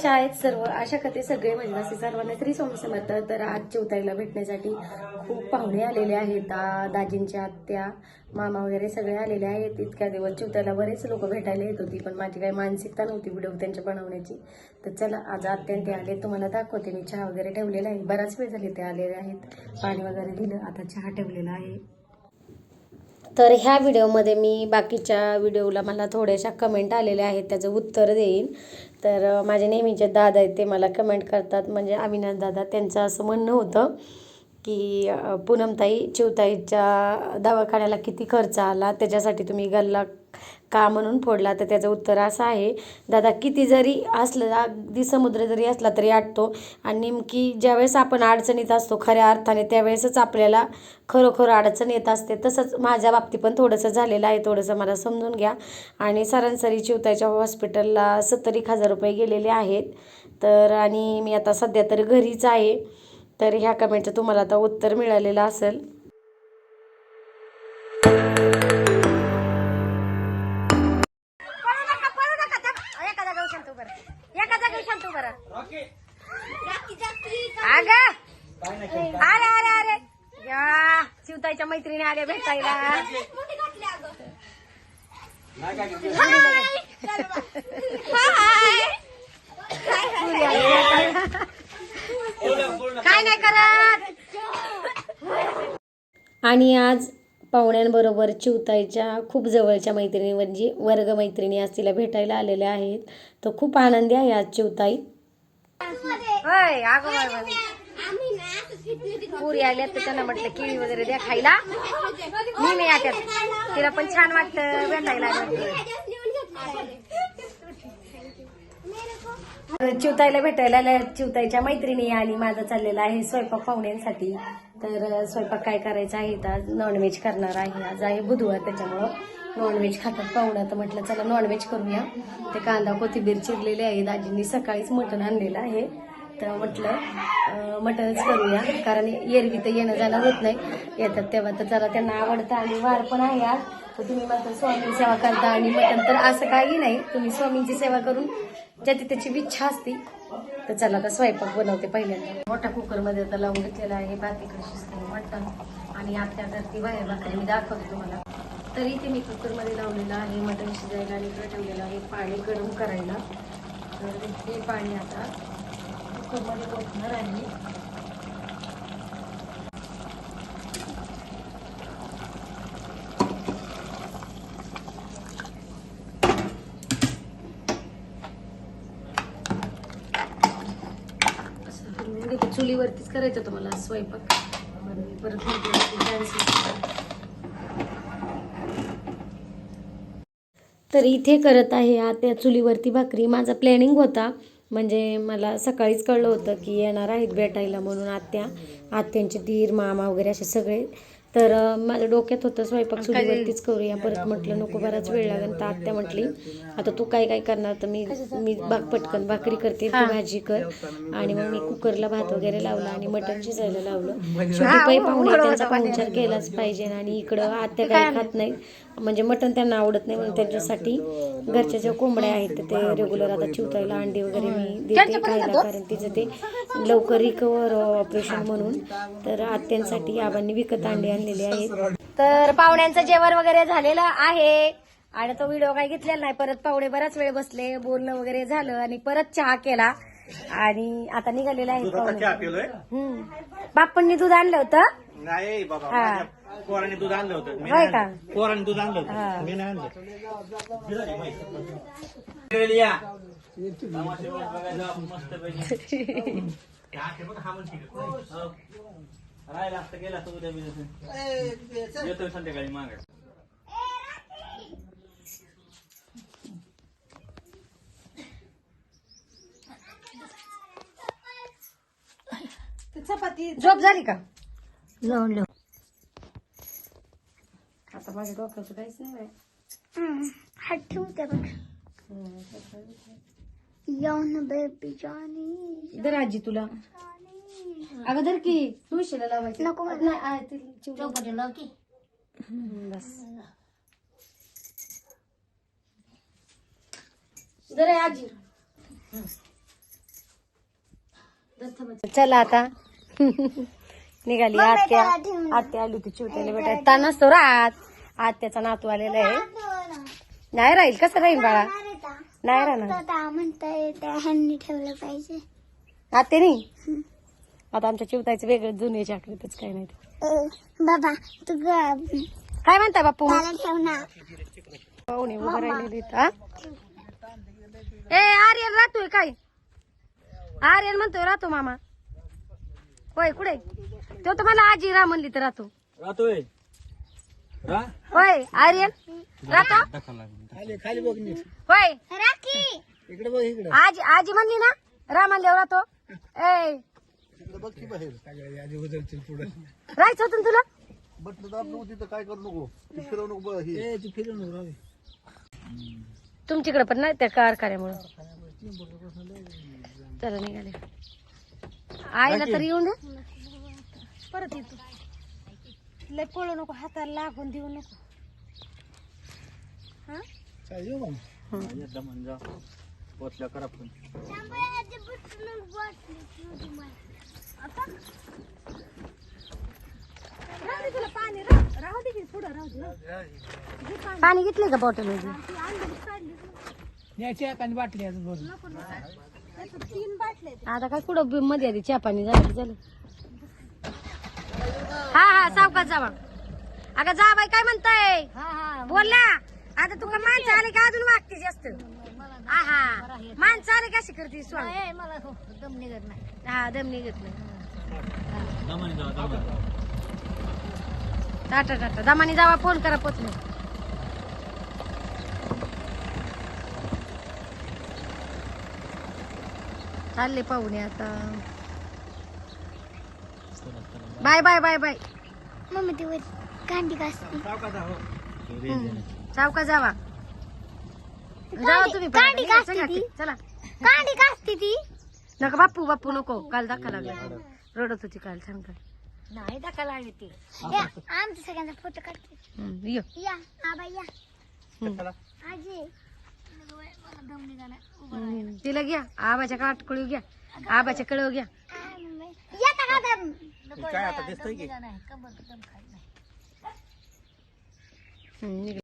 कशा आहेत सर्व आशा करते सगळे म्हणजे सर्वांना तरी स्वामी समर्थ तर आज चिवताईला भेटण्यासाठी खूप पाहुणे आलेले आहेत. दा दाजींच्या आत्या मामा वगैरे सगळे आलेले आहेत. इतक्या दिवस चिवताईला बरेच लोक भेटायला येत होती पण माझी काही मानसिकता नव्हती व्हिडिओ त्यांच्या बनवण्याची. तर चला आज आत्यान ते आले तुम्हाला दाखवते. मी चहा वगैरे ठेवलेला आहे. बराच वेळ झाले ते आलेले आहेत. पाणी वगैरे दिलं आता चहा ठेवलेला आहे. तर ह्या व्हिडिओमध्ये मी बाकीच्या व्हिडिओला मला थोड्याशा कमेंट आलेल्या आहेत त्याचं उत्तर देईन. तर माझे नेहमीचे दादा आहेत ते मला कमेंट करतात. म्हणजे अविनाश दादा त्यांचं असं म्हणणं होतं की पूनमताई चिवताईच्या दवाखान्याला किती खर्च आला त्याच्यासाठी तुम्ही गल्ला का म्हणून फोडला? तर त्याचं उत्तर असं आहे दादा किती जरी असलं अगदी समुद्र जरी असला तरी आटतो आणि नेमकी ज्यावेळेस आपण अडचणीत असतो खऱ्या अर्थाने त्यावेळेसच आपल्याला खरोखर अडचण येत असते. तसंच माझ्या बाबतीत पण थोडंसं झालेलं आहे थोडंसं मला समजून घ्या. आणि सरासरी चिवताच्या हॉस्पिटलला सत्तर एक हजार रुपये गेलेले आहेत. तर आणि मी आता सध्या तर घरीच आहे. तर ह्या कमेंटचं तुम्हाला आता उत्तर मिळालेलं असेल. शांत राहा. एका जागेवर शांत राहा. अगं! अरे अरे अरे! या शिवताईच्या मैत्रिणी आल्या भेटायला काय नाही करत. आणि आज पाहुण्यांबरोबर चिवताईच्या खूप जवळच्या मैत्रिणी म्हणजे वर्ग मैत्रिणी आज तिला भेटायला आलेल्या आहेत. तर खूप आनंदी आहे आज चिवताई. होय अगं पुरी आल्या तर त्यांना म्हटलं केळी वगैरे द्या खायला. मी नाही आट्यात तिला पण छान वाटतं भेटायला चिवताईला भेटायला चिवताईच्या मैत्रिणी आणि माझा चाललेला आहे स्वयंपाक पाहुण्यांसाठी. तर स्वयंपाक काय करायचा आहे तर आज नॉनव्हेज करणार आहे. आज आहे बुधवार त्याच्यामुळं नॉनव्हेज खातात पाहुणं. तर म्हटलं चला नॉनव्हेज करूया. ते कांदा कोथिंबीर चिरलेले आहे. दाजींनी सकाळीच मटण आणलेलं आहे. तर म्हटलं मटणच करूया. कारण एरवी तर येणं जाणं होत नाही. येतात तेव्हा तर जरा त्यांना आवडतं आणि वार पण आहे आज. तर तुम्ही मात्र स्वामींची सेवा करता आणि मटण तर असं काही नाही. तुम्ही स्वामींची सेवा करून ज्याची त्याची इच्छा असते तर चला आता स्वयंपाक बनवते पहिल्यांदा. मोठ्या कुकरमध्ये आता लावून घेतलेला आहे बाकी शिजते मटण आणि आत्या तर ती बाहेर भाकरी मी दाखवते तुम्हाला. तरी ते मी कुकरमध्ये लावलेलं आहे मटण शिजायला आणि इकडे ठेवलेलं आहे पाणी गरम करायला. तर हे पाणी आता कुकरमध्ये ओतणार आहे. असं हलवून चुलीवरतीच करायचं तुम्हाला स्वयंपाक. पण मी परत तर इथे करत आहे आत्या चुलीवरती भाकरी. माझा प्लॅनिंग होता म्हणजे मला सकाळीच कळलं होतं की येणार आहेत भेटायला म्हणून आत्या. आत्यांचे धीर मामा वगैरे असे सगळे. तर माझ्या डोक्यात होतं स्वयंपाक चुलीवरतीच करूया परत म्हटलं नको बराच वेळ लागेल तर आत्या म्हटली आता तू काय काय करणार तर मी मी बाग पटकन भाकरी करते तू भाजी कर. आणि मग मी कुकरला भात वगैरे लावला आणि मटण शिजायला लावलं. शेवटी पै पाहुणे त्यांचा पाहुणचार केलाच पाहिजे आणि इकडं आत्या काही खात नाही म्हणजे मटण त्यांना आवडत नाही म्हणून त्यांच्यासाठी घरच्या ज्या कोंबड्या आहेत ते रेग्युलर आता चिवतायला अंडी वगैरे मी देते खायला कारण तिचं ते लवकर रिकवर ऑपरेशन म्हणून. तर आत्यांसाठी आबांनी विकत अंडी आणलेली आहेत तर पाहुण्यांचं जेवण वगैरे झालेलं आहे आणि तो व्हिडिओ काही घेतलेला नाही परत पाहुणे बराच वेळ बसले बोलणं वगैरे झालं आणि परत चहा केला आणि आता निघालेला आहे पाहुणे हम्म. बाप्पांनी दूध आणलं होतं नाही बाबा हा. माझ्या पोराने दूध आणलं होतं मी होय का? आणलं. पोराने दूध आणलं हा. होतं मी नाही आणलं या. तमाशे बघायला आपण मस्तपैकी. हो. राहिला असतं गेला असतं उद्या बिद्या. येतोय संध्याकाळी मागे. झोप झाली का? आता माझ्या डोक्याचं काहीच नाही बाई. हात ठेवते बघ. येऊन बेबी जानी धर आजी तुला. अगं धर की तुळशीला लावायची. नको मला. नाही आहे ते चिवडा. हम्म, बस. धर आहे आजी. चला आता. निघाली आत्या. आत्या आली होती चिवट्याला बेटा ताण नसतो राहत. आत्याचा नातू आलेला आहे. नाही राहील कसं राहील बाळा? नाही राहणार. आता म्हणताय त्या ह्यांनी ठेवलं पाहिजे. आत्यानी? आता आमच्या चिवतायचं वेगळं जुने चाकरीतच काय नाही ते. बाबा तू ग- काय म्हणताय बापू मला ठेव ना. पाहुणे उभं राहिलेले हा? ए आर्यन राहतोय काय? आर्यन म्हणतोय राहतो मामा. होय कुठे? तो तर मला आजी राह म्हणली तर राहतो. राहतोय. रा? होय आर्यन? राहतो? खाली बघ नीट होय. राखी. इकडे बघ इकडे. आजी आजी म्हणली ना राह म्हणल्यावर राहतो. ए बघ की बाहेर. आधी उचलतील पुढे. राहायचं होतं ना तुला? बटन दाब नको तिथं काय करू नको. ती फिरवू नको बघ ही. ती फिरून राहू तुमच्याकडे पण नाही त्या कारखान्यामुळे. चला निघाले. आईला तर येऊन परत येतो. लय पळू नको हाताला लागून देऊ नको. एकदा म्हणजे पोचल्या करा पण. पाणी घेतले का बॉटलमध्ये आता काय कुठं बी- मध्ये आधी चहा पाणी झालं झालं. हा हा सावकाश जावा. अगं जा बाई काय म्हणताय? बोल ना आता तुला माणसं आले का अजून वागते जास्त? हा हा माणसं आले कशी करते स्वामी दम निघत नाही. हा दम निघत नाही. दमाने जावा दमाने टाटा टाटा. दमानी जावा फोन करा पोचले चालले पाहुणे आता. Bye bye bye bye. Mummy ती वर कांडी कासती सावका जावा? जावा तुम्ही पण. कांडी का असते चला, ती? चला कांडी कासती ती. नका बाप्पू बाप्पू नको. काल धक्का लागला. रडत होती काल छान काल नाही दाखवा लागली ती आमच्या सगळ्यांचा फोटो काढते हम्म, ये. या आबा या. हम्म. आजी. हम्म, तिला घ्या आबाच्या काटकळू घ्या आबाच्या कळव घ्या. येता का दम काय आता दिसतंय की? हम्म, निघ.